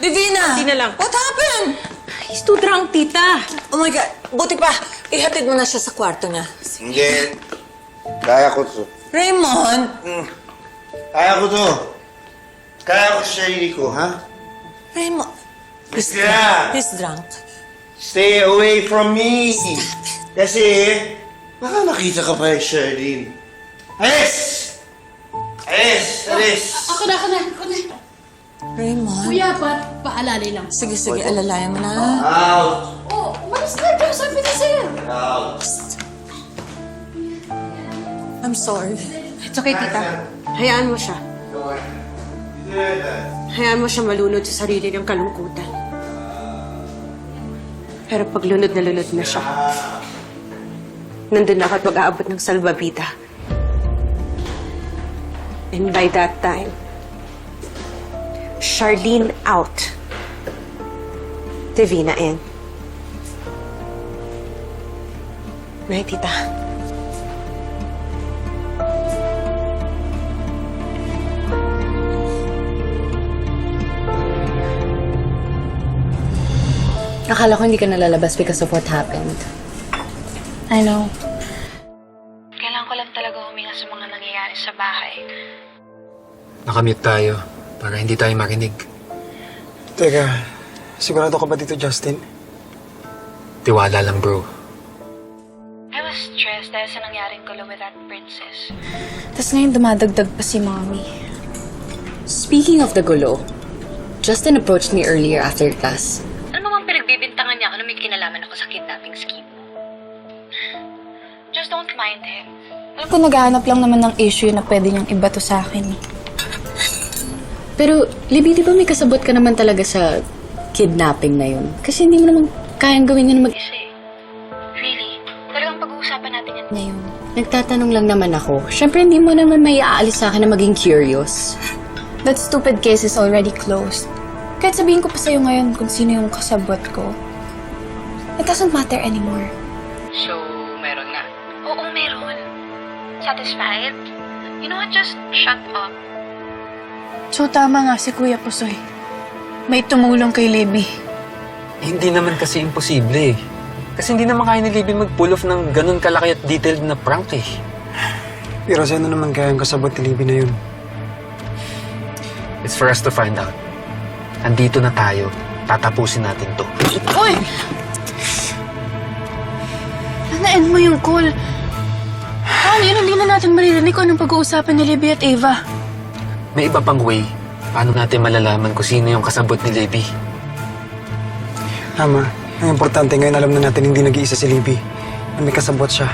Divina! Hindi na lang. What happened? He's too drunk, tita. Oh my God. Buti pa. Ihatid mo na siya sa kwarto niya. Hindi. Kaya ko to. Raymond! Kaya ko to. Kaya ko sa sarili ko, ha? Raymond. He's, Yeah. he's drunk. Stay away from me. Kasi, baka makita ka pa kay Charlene. Alis! Alis! Alis! Ako na, ako na, ako na. Raymond. Kuya, pa, paalalay lang. Sige, sige. Alalayan mo na. Out! Oh, umalis ka dyan. Sabi na sa'yo. Out! I'm sorry. It's okay, tita. Hayaan mo siya. Hayaan mo siya malunod sa sarili ng kalungkutan. Pero pag lunod na lunod na siya, nandun ako at mag-aabot ng salbabida. And by that time, Charlene out. Divina in. Night, tita. Akala ko hindi ka nalalabas because of what happened. I know. Kailangan ko lang talaga huminga sa mga nangyayari sa bahay. Nakamute tayo para hindi tayo marinig. Teka, sigurado ka ba dito, Justin? Tiwala lang bro. I was stressed dahil sa nangyaring gulo with that princess. Tapos ngayon dumadagdag pa si mommy. Speaking of the gulo, Justin approached me earlier after class. Ano mo bang pinagbibintangan niya ako na may kinalaman ako sa kidnapping scheme? Just don't mind him. Alam ko naghahanap lang naman ng issue na pwede niyang ibato sa akin. eh. Pero, Libby, di ba may kasabot ka naman talaga sa kidnapping na yun? Kasi hindi mo naman kayang gawin yun mag... Kasi, really, talagang pag-uusapan natin yan. Ngayon, nagtatanong lang naman ako. Siyempre, hindi mo naman may aalis sa akin na maging curious. That stupid case is already closed. Kahit sabihin ko pa sa'yo ngayon kung sino yung kasabot ko, it doesn't matter anymore. So, meron na? Oo, meron. Satisfied? You know what, just shut up. So tama nga si Kuya Pusoy. May tumulong kay Libby. Hindi naman kasi imposible eh. Kasi hindi naman kaya ni Libby mag-pull off ng ganun kalaki at detailed na prank eh. Pero sino naman kaya ang kasabot ni Libby na yun? It's for us to find out. Andito na tayo. Tatapusin natin to. Uy! Na-end mo yung call. Paano yun? Hindi na natin maririnig kung anong pag-uusapan ni Libby at Ava. May iba pang way. Paano natin malalaman kung sino yung kasabot ni Libby? Tama. Ang importante ngayon, alam na natin hindi nag-iisa si Libby. Na may kasabot siya.